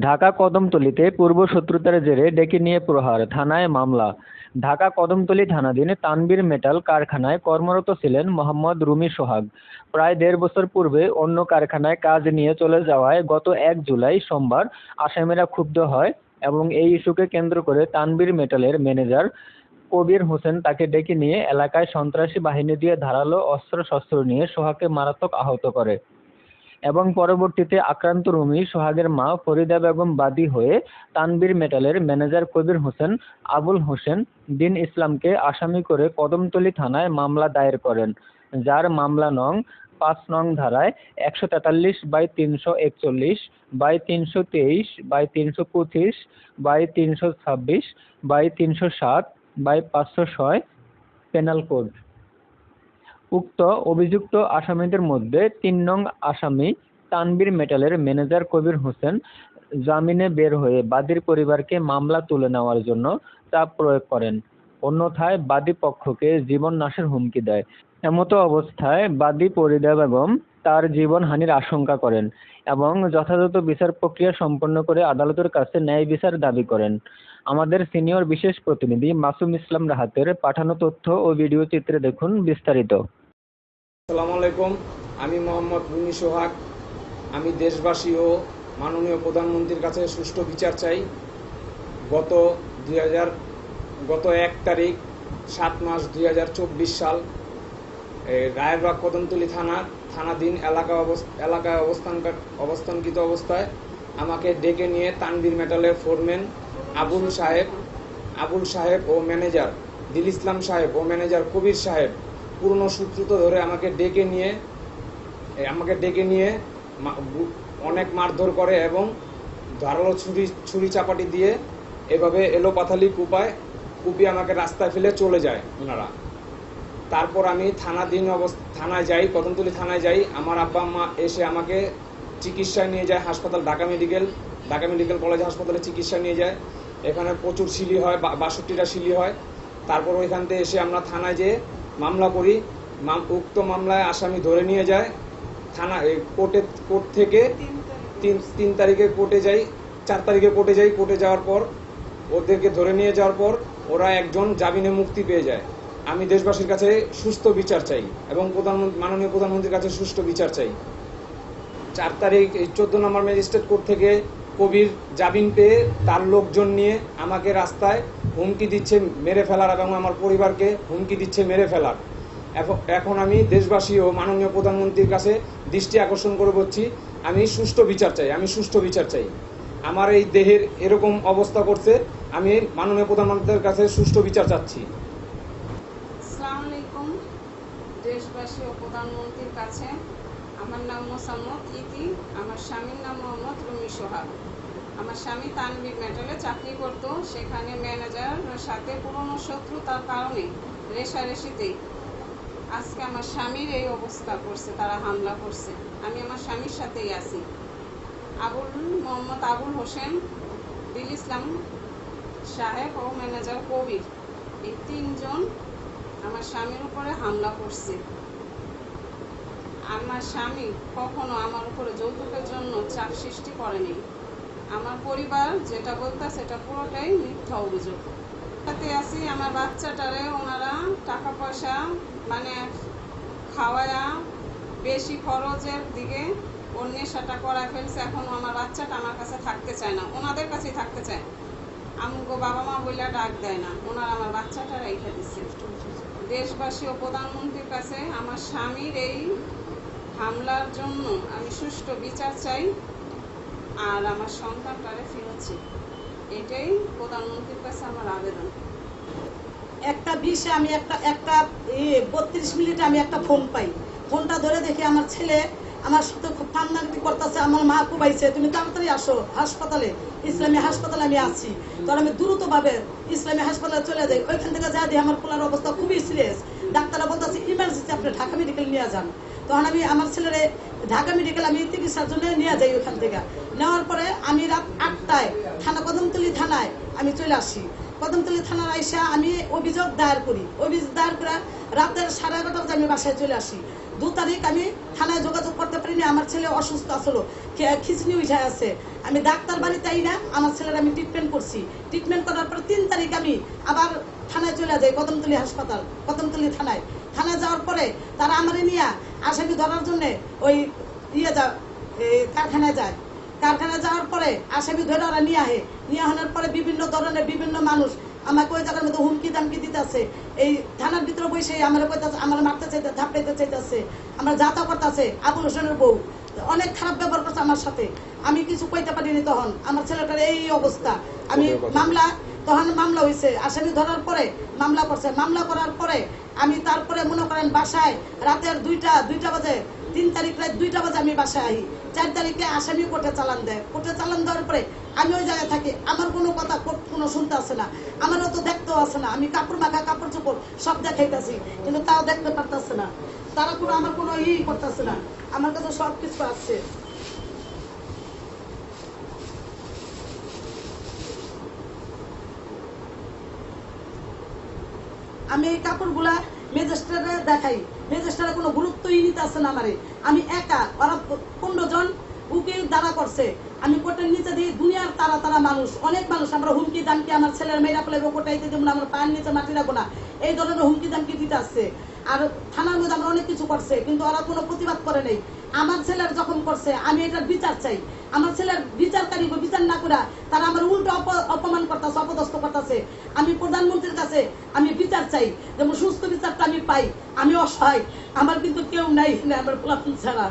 ঢাকা কদমতলীতে পূর্বশত্রুতার জেরে ডেকে নিয়ে প্রহার, থানায় মামলা। ঢাকা কদমতলী থানাধীন তানবীর মেটাল কারখানায় কর্মরত ছিলেন মোহাম্মদ রুমি সোহাগ। প্রায় দেড় বছর পূর্বে অন্য কারখানায় কাজ নিয়ে চলে যাওয়ায় গত এক জুলাই সোমবার আসামিরা ক্ষুব্ধ হয় এবং এই ইস্যুকে কেন্দ্র করে তানবীর মেটালের ম্যানেজার কবির হোসেন তাকে ডেকে নিয়ে এলাকায় সন্ত্রাসী বাহিনী দিয়ে ধারালো অস্ত্রশস্ত্র নিয়ে সোহাগকে মারাত্মক আহত করে। এবং পরবর্তীতে আক্রান্ত রুমি সোহাগের মা ফরিদা বেগম বাদী হয়ে তানবীর মেটালের ম্যানেজার কবির হোসেন আবুল হোসেন দিন ইসলামকে আসামি করে কদমতলী থানায় মামলা দায়ের করেন, যার মামলা নং পাঁচ নং ধারায় একশো তেতাল্লিশ বাই তিনশো একচল্লিশ বাই তিনশো তেইশ বাই তিনশো পঁচিশ বাই তিনশো ছাব্বিশ বাই তিনশো সাত বাই পাঁচশো ছয় পেনাল কোড। উক্ত অভিযুক্ত আসামিদের মধ্যে তিন নং আসামি তানবীর মেটালের ম্যানেজার কবির হোসেন জামিনে বের হয়ে বাদীর পরিবারকে মামলা তুলে নেওয়ার জন্য চাপ প্রয়োগ করেন। অন্যথায় বাদী পক্ষকে জীবন নাশের হুমকি দেয়। এমত অবস্থায় বাদী ফরিদা বেগম তার জীবনহানির আশঙ্কা করেন এবং যথাযথ বিচার প্রক্রিয়া সম্পন্ন করে আদালতের কাছে ন্যায় বিচার দাবি করেন। আমাদের সিনিয়র বিশেষ প্রতিনিধি মাসুম ইসলাম রাহাতের পাঠানো তথ্য ও ভিডিও চিত্রে দেখুন বিস্তারিত। আসসালামু আলাইকুম। আমি মোহাম্মদ রুমি সোহাগ। আমি দেশবাসী ও মাননীয় প্রধানমন্ত্রীর কাছে সুষ্ঠু বিচার চাই। গত দুই হাজার, গত এক তারিখ, সাত মাস দুই হাজার চব্বিশ সাল রায়েরবাগ কদমতলী থানা, থানাধীন এলাকা এলাকায় অবস্থান অবস্থানকৃত অবস্থায় আমাকে ডেকে নিয়ে তানবীর মেটালের ফোরম্যান আবুল সাহেব আবুল সাহেব ও ম্যানেজার, দিল ইসলাম সাহেব ও ম্যানেজার কবির সাহেব পুরনো সূত্রত ধরে আমাকে ডেকে নিয়ে আমাকে ডেকে নিয়ে অনেক মারধর করে এবং ধারালো ছুরি ছুরি চাপাটি দিয়ে এভাবে এলোপাথালি কুপায় কুপিয়ে আমাকে রাস্তায় ফেলে চলে যায় ওনারা। তারপর আমি থানাধীন অবস্থা, থানায় যাই, কদমতলী থানায় যাই, আমার আব্বা, মা এসে আমাকে চিকিৎসায় নিয়ে যায়, হাসপাতাল, Dhaka medical Dhaka medical college হাসপাতালে চিকিৎসা নিয়ে যায়। এখানে প্রচুর সিলি হয় বাষট্টিটা শিলি হয়। তারপর ওইখান থেকে এসে আমরা থানায় যেয়ে মামলা করি। উক্ত মামলায় আসামি ধরে নিয়ে যায়। থানা কোর্টে, কোর্ট থেকে তিন তিন তারিখে কোর্টে যাই, চার তারিখে কোর্টে যাই। কোর্টে যাওয়ার পর ওদেরকে ধরে নিয়ে যাওয়ার পর ওরা একজন জামিনে মুক্তি পেয়ে যায়। আমি দেশবাসীর কাছে সুস্থ বিচার চাই এবং প্রধানমন্ত্রী মাননীয় প্রধানমন্ত্রীর কাছে সুষ্ঠু বিচার চাই। চার তারিখ, এই চোদ্দ নম্বর ম্যাজিস্ট্রেট কোর্ট থেকে কবির জামিন পেয়ে তার লোকজন নিয়ে আমাকে রাস্তায় হুমকি দিচ্ছে, মেরে ফেলার এবং আমার পরিবারকে হুমকি দিচ্ছে, মেরে ফেলার। এখন- আমি দেশবাসী ও মাননীয় প্রধানমন্ত্রীর কাছে দৃষ্টি আকর্ষণ করে বলছি, আমি সুষ্ঠু বিচার চাই, আমি সুষ্ঠু বিচার চাই। আমার এই দেহের এরকম অবস্থা করছে, আমি মাননীয় প্রধানমন্ত্রীর কাছে সুষ্ঠু বিচার চাচ্ছি। দেশবাসী ও প্রধানমন্ত্রীর কাছে। আমার নাম মোসাম্মদ ইতি, আমার স্বামীর নাম মোহাম্মদ রুমি সোহাগ। আমার স্বামী তানবির মেটালে চাকরি করত, সেখানে ম্যানেজার সাথে পুরনো শত্রুতার কারণে রেশারেশিতেই। আজকে আমার স্বামীর এই অবস্থা করছে, তারা হামলা করছে। আমি আমার স্বামীর সাথেই আছি। আবুল, মোহাম্মদ আবুল হোসেন, দিল ইসলাম সাহেব ও ম্যানেজার কবির। এই তিনজন আমার স্বামীর উপরে হামলা করছে। আমার স্বামী কখনো আমার উপরে যৌতুকের জন্য চাপ সৃষ্টি করেনি। আমার পরিবার যেটা বলতে সেটা পুরোটাই মিথ্যা অভিযোগ। সাথে আছি আমার বাচ্চাটারে ওনারা টাকা পয়সা মানে খাওয়ায়া বেশি খরচের দিকে ওর নেশাটা করা ফেলছে। এখন আমার বাচ্চাটা আমার কাছে থাকতে চায় না, ওনাদের কাছেই থাকতে চায়। আমগো বাবা মা বইলা ডাক দেয় না, ওনারা আমার বাচ্চাটা রেখে দিচ্ছে দেশবাসী ও প্রধানমন্ত্রীর কাছে আমার স্বামীর এই হামলার জন্য আমি সুষ্ঠু বিচার চাই। আর আমার সন্তানটারে ফেরত চাই। এটাই প্রধানমন্ত্রীর কাছে আমার আবেদন। একটা বিষে আমি একটা একটা বত্রিশ মিনিটে আমি একটা ফোন পাই। ফোনটা ধরে দেখি আমার ছেলে আমার সাথে খুব কান্নাকাটি করতেছে, আমার মা খুব কুবাইছে তুমি তাড়াতাড়ি আসো হাসপাতালে, ইসলামী হাসপাতালে আমি আছি। তখন আমি দ্রুতভাবে ইসলামী হাসপাতালে চলে যাই, ওইখান থেকে যা দিই আমার পোলার অবস্থা খুবই সিরিয়াস ডাক্তাররা বলতেছে ইমার্জেন্সি আপনি ঢাকা মেডিকেল নিয়ে যান। তখন আমি আমার ছেলেরে ঢাকা মেডিকেল আমি চিকিৎসার জন্য নিয়ে যাই ওখান থেকে। নেওয়ার পরে আমি রাত আটটায় থানা কদমতলি থানায় আমি চলে আসি। কদমতলী থানার আইসা আমি অভিযোগ দায়ের করি। অভিযোগ দায়ের করে রাতের সাড়ে এগারোটা আমি বাসায় চলে আসি। দু তারিখ আমি থানায় যোগাযোগ করতে পারিনি, আমার ছেলে অসুস্থ আসলো খিচনি উঠে আছে। আমি ডাক্তার বাড়ি তাই না আমার ছেলের আমি ট্রিটমেন্ট করছি। ট্রিটমেন্ট করার পর তিন তারিখ আমি আবার থানায় চলে যাই, কদমতলী হাসপাতাল, কদমতলী থানায়। থানায় যাওয়ার পরে তারা আমারে নিয়ে আসামি ধরার জন্য? ওই ইয়ে যা কারখানায় যায়। কারখানায় যাওয়ার পরে আসামি ধরে ওরা নিয়ে আহে। নিয়ে আনার পরে বিভিন্ন ধরনের বিভিন্ন মানুষ আমাকে ওই জায়গার মধ্যে হুমকি দামকি দিতেছে। এই থানার ভিতরে বসে আমার কইতাছে আমার মারতে চাইতে ধাপাইতে চাইতেছে। আমার যাতা করতেছে আবুল হোসেনের বউ। অনেক খারাপ ব্যবহার করছে আমার সাথে। আমি কিছু কইতে পারিনি তখন। আমার ছেলেটার এই অবস্থা। আমি মামলা তখন মামলা হয়েছে আসামি ধরার পরে মামলা করছে। মামলা করার পরে আমি তারপরে মনে করেন বাসায় রাতের দুইটা দুইটা বাজে, তিন তারিখ রাত দুইটা বাজে আমি বাসায় আই চার তারিখে আসামি কোর্টে চালান দেয়। কোর্টে চালান দেওয়ার পরে আমি ওই জায়গায় থাকি। আমার কোনো কথা কোনো শুনতে আসে না। আমারও তো দেখতেও আসে না। আমি কাপড় মাখা, কাপড় চোপড় সব দেখাইতেছি, কিন্তু তাও দেখতে পারতেছে না। তারা কোনো আমার কোনো ই করতেছে না। আমার কাছে সব কিছু আছে। আমি এই কাপড়গুলা মেজেস্টারে দেখাই। মেজেস্টারে কোনো গুরুত্বই নিতে আসে না আমারে। আমি একা, ওরা পনেরো জন উকিল দাঁড়া করছে। আমি কোর্টের নিচে দিয়ে দুনিয়ার তারা তারা মানুষ, অনেক মানুষ। আমরা হুমকি দামকি আমার ছেলের মেয়েরা ফেলে কোটাইতে না আমার পায়ের নিচে মাটি রাখব না। এই ধরনের হুমকি দামকি দিতে আসছে। আর থানার মধ্যে আমরা অনেক কিছু করছে, কিন্তু ওরা কোনো প্রতিবাদ করে নেই। আমার ছেলের যখন করছে, আমি এটার বিচার চাই। আমার ছেলের বিচারকারী বিচার না করা তারা আমার উল্টো অপ- অপমান করতেছে, অপদস্থ করতেছে। আমি প্রধানমন্ত্রীর কাছে আমি বিচার চাই যেমন সুস্থ বিচারটা আমি পাই, আমি অসহায়। আমার কিন্তু কেউ নাই আমার পোলাপন ছাড়া.